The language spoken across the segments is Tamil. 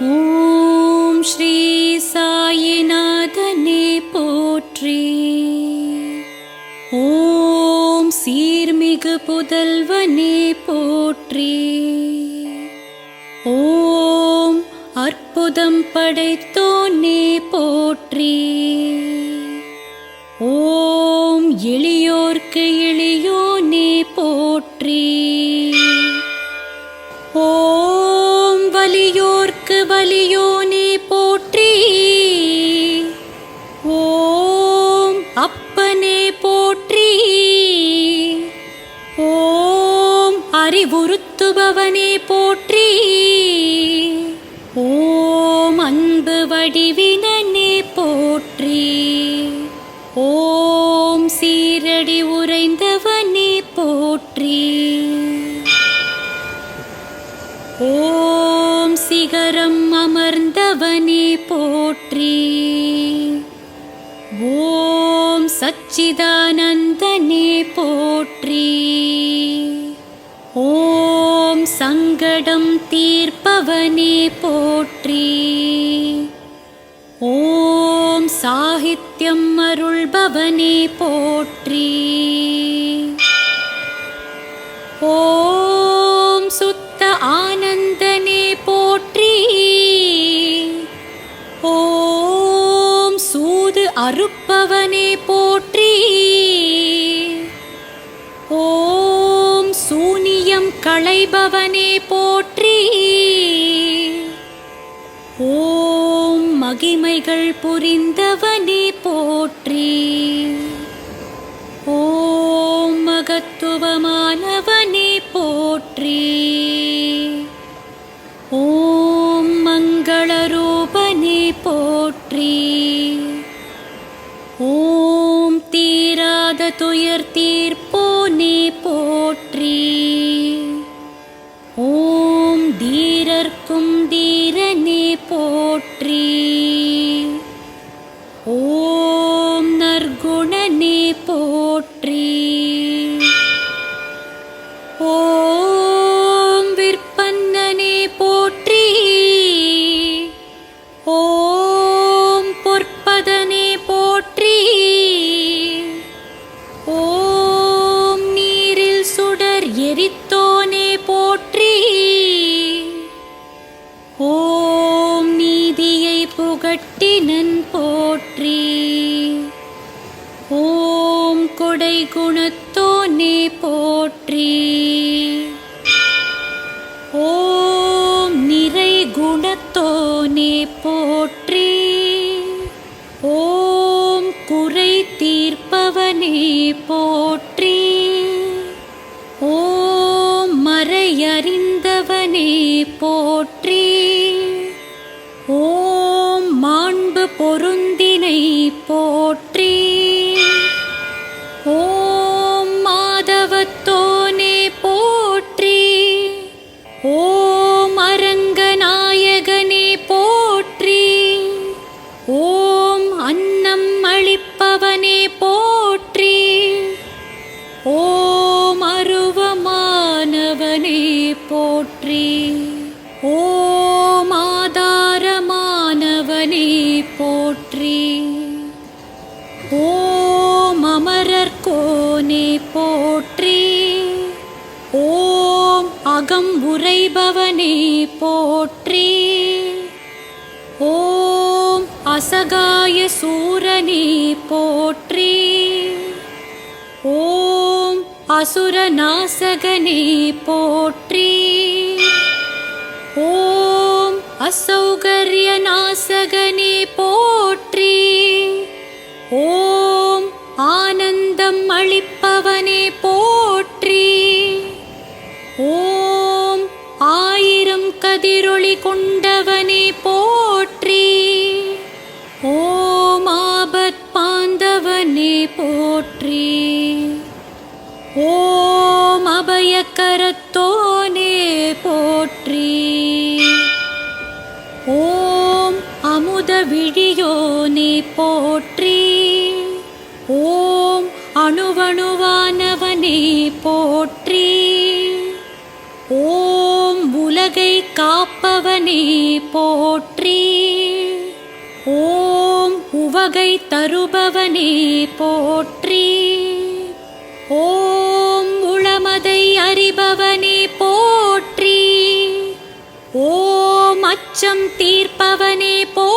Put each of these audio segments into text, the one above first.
ஓம் ஸ்ரீ சாயிநாதனே போற்றி. ஓம் சீர்மிகு புதல்வனே போற்றி. ஓம் அற்புதம் படைத்தோனே போற்றி. ஓம் எளியோர்க்கு எளியோனே போற்றி. ஓம் வலியோர்க்கு திருவலியோனே போற்றி. ஓம் அப்பனே போற்றி. ஓம் அறிவுறுத்துபவனே போற்றி. ஓம் அன்பு வடிவே சிகரம் அமர்ந்தவனே போற்றி. ஓம் சச்சிதானந்தனே போற்றி. ஓம் சங்கடம் தீர்ப்பவனே போற்றி. ஓம் சாகித்யம் அருள்பவனே போற்றி. ஓம் அறுப்பவனே போற்றி. ஓம் சூனியம் களைபவனே போற்றி. ஓம் மகிமைகள் புரிந்தவனே போற்றி. ஓம் மகத்துவமானவனே போற்றி. ஓம் மங்களரூபனே போற்றி. துயர் தீர்ப்போனே போற்றி. ஓம் தீரர்க்கும் தீரனே போற்றி. ஓம் நற்குணனே போற்றி. நீதியை புகட்டினன் போற்றி. ஓம் கொடை குணத்தோனே போற்றி. ஓம் நிறை குணத்தோனே போற்றி. ஓம் குறை தீர்ப்பவனே போற்றி. ஓம் அரங்கநாயகனே போற்றி ஓம் அன்னம் அளிப்பவனே போற்றி ஓம் அருவமானவனே போற்றி ஓம் ஆதாரமானவனே போற்றி ஓம் அமரர்கோனே ஓம் உரைபவனே போற்றி. ஓம் அசகாய சூரனே போற்றி. ஓம் அசுரநாசகனே போற்றி. ஓம் அசௌகரியநாசகனே போற்றி. ஓம் ஆனந்தம் அளிப்பவனே போற்றி. ஓம் பேரொளி கதிரொளி கொண்டவனே போற்றி. ஓம் ஆபத் பாந்தவனே போற்றி. ஓம் அபயக்கரத்தோ போற்றி ஓம் போற்றி ஓம் உவகை தருபவனே போற்றி ஓம் உளமதை அறிபவனே போற்றி ஓம் அச்சம் தீர்ப்பவனே போ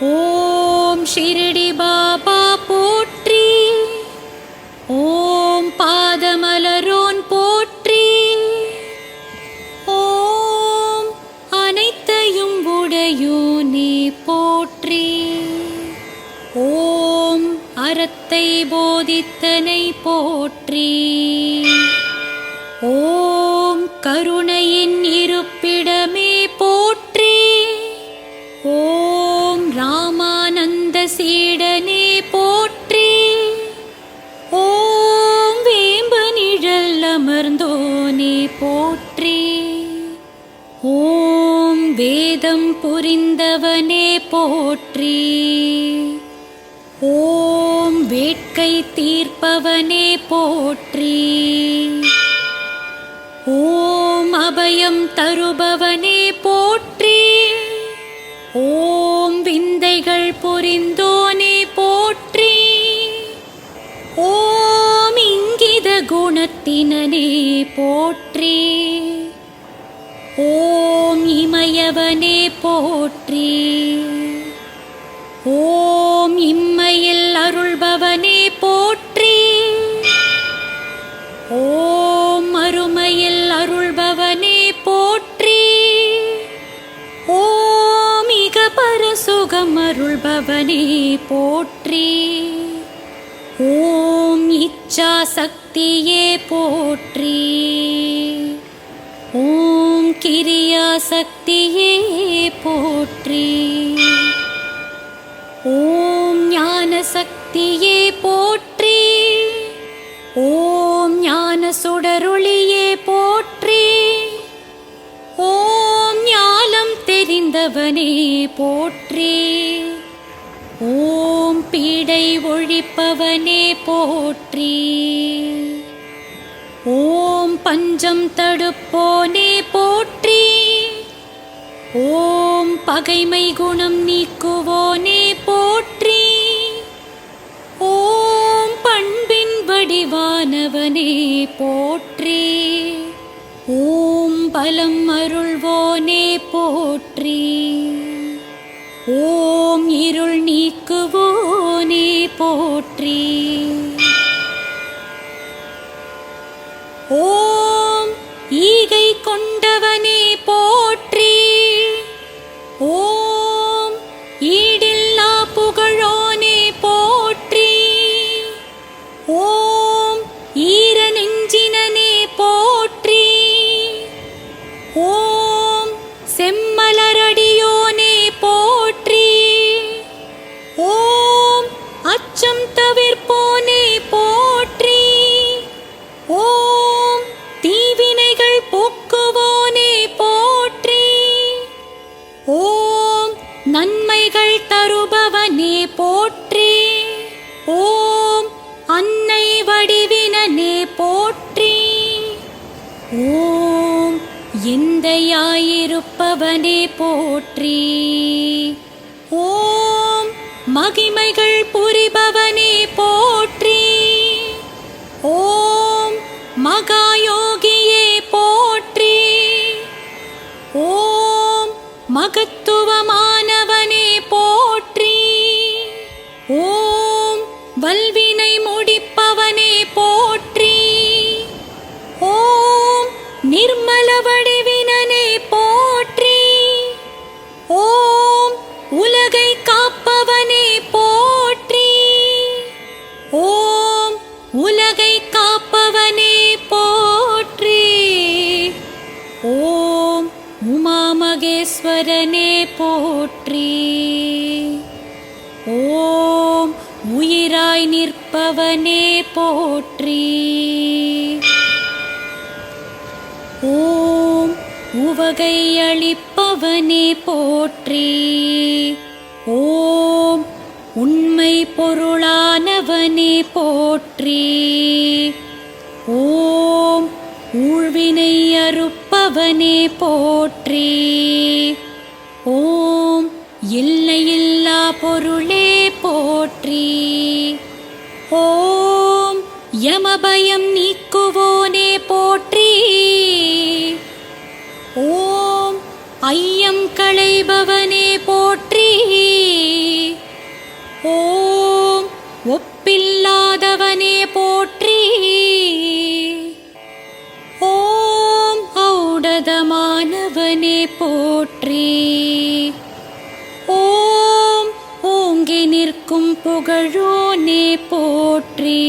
ஓம் ஷிரடி பாபா போற்றி. ஓம் பாதமலரோன் போற்றி. ஓம் அனைத்தையும் உடையோனே போற்றி. ஓம் அறத்தை போதித்தனை போற்றி. வேதம் புரிந்தவனே போற்றி. ஓம் வேட்கை தீர்ப்பவனே போற்றி. ஓம் அபயம் தருபவனே போற்றி. ஓம் விந்தைகள் புரிந்தோனே போற்றி. ஓம் இங்கித குணத்தினனே போற்றி. ஓம் உடையவனே போற்றி. ஓம் இம்மையில் அருள்பவனே போற்றி. ஓம் அருமையில் அருள்பவனே போற்றி. ஓம் இக பரசுகம் அருள்பவனே போற்றி. ஓம் இச்சா சக்தியே போற்றி. ஓம் கிரியா சக்தியே போற்றி. ஓம் ஞான சக்தியே போற்றி. ஓம் ஞான சுடருளியே போற்றி. ஓம் ஞானம் தெரிந்தவனே போற்றி. ஓம் பீடை ஒழிப்பவனே போற்றி. ஓம் பஞ்சம் தடுப்போனே போற்றி. ஓம் பகைமை குணம் நீக்குவோனே போற்றி. ஓம் பண்பின் வடிவானவனே போற்றி. ஓம் பலம் அருள்வோனே போற்றி. ஓம் இருள் நீக்குவோனே போற்றி. ஓம் ஈகை கொண்டவனே போற்றி. ஓம் நன்மைகள் தருபவனே போற்றி. ஓம் அன்னை வடிவினனே போற்றி. ஓம் எந்தையாயிருப்பவனே போற்றி. ஓம் மகிமைகள் புரிபவனே போற்றி. ஓம் மகாயோகியே போற்றி. ஓம் மகத்துவமா பலவடிவினே போற்றி. ஓம் உலகை காப்பவனே போற்றி. ஓம் உலகை காப்பவனே போற்றி. ஓம் உமாமகேஸ்வரனே போற்றி. ஓம் உயிராய் நிற்பவனே போற்றி. ஓம் உவகை அளிப்பவனே போற்றி. ஓம் உண்மை பொருளானவனே போற்றி. ஓம் ஊழ்வினை அறுப்பவனே போற்றி. ஓம் எல்லையில்லா பொருளே போற்றி. ஓம் யமபயம் நீக்குவோனே போற்றி. ஐயம் களைபவனே போற்றி. ஓம் ஒப்பில்லாதவனே போற்றி. ஓம் ஔடதமானவனே போற்றி. ஓம் ஓங்கி நிற்கும் புகழோனே போற்றி.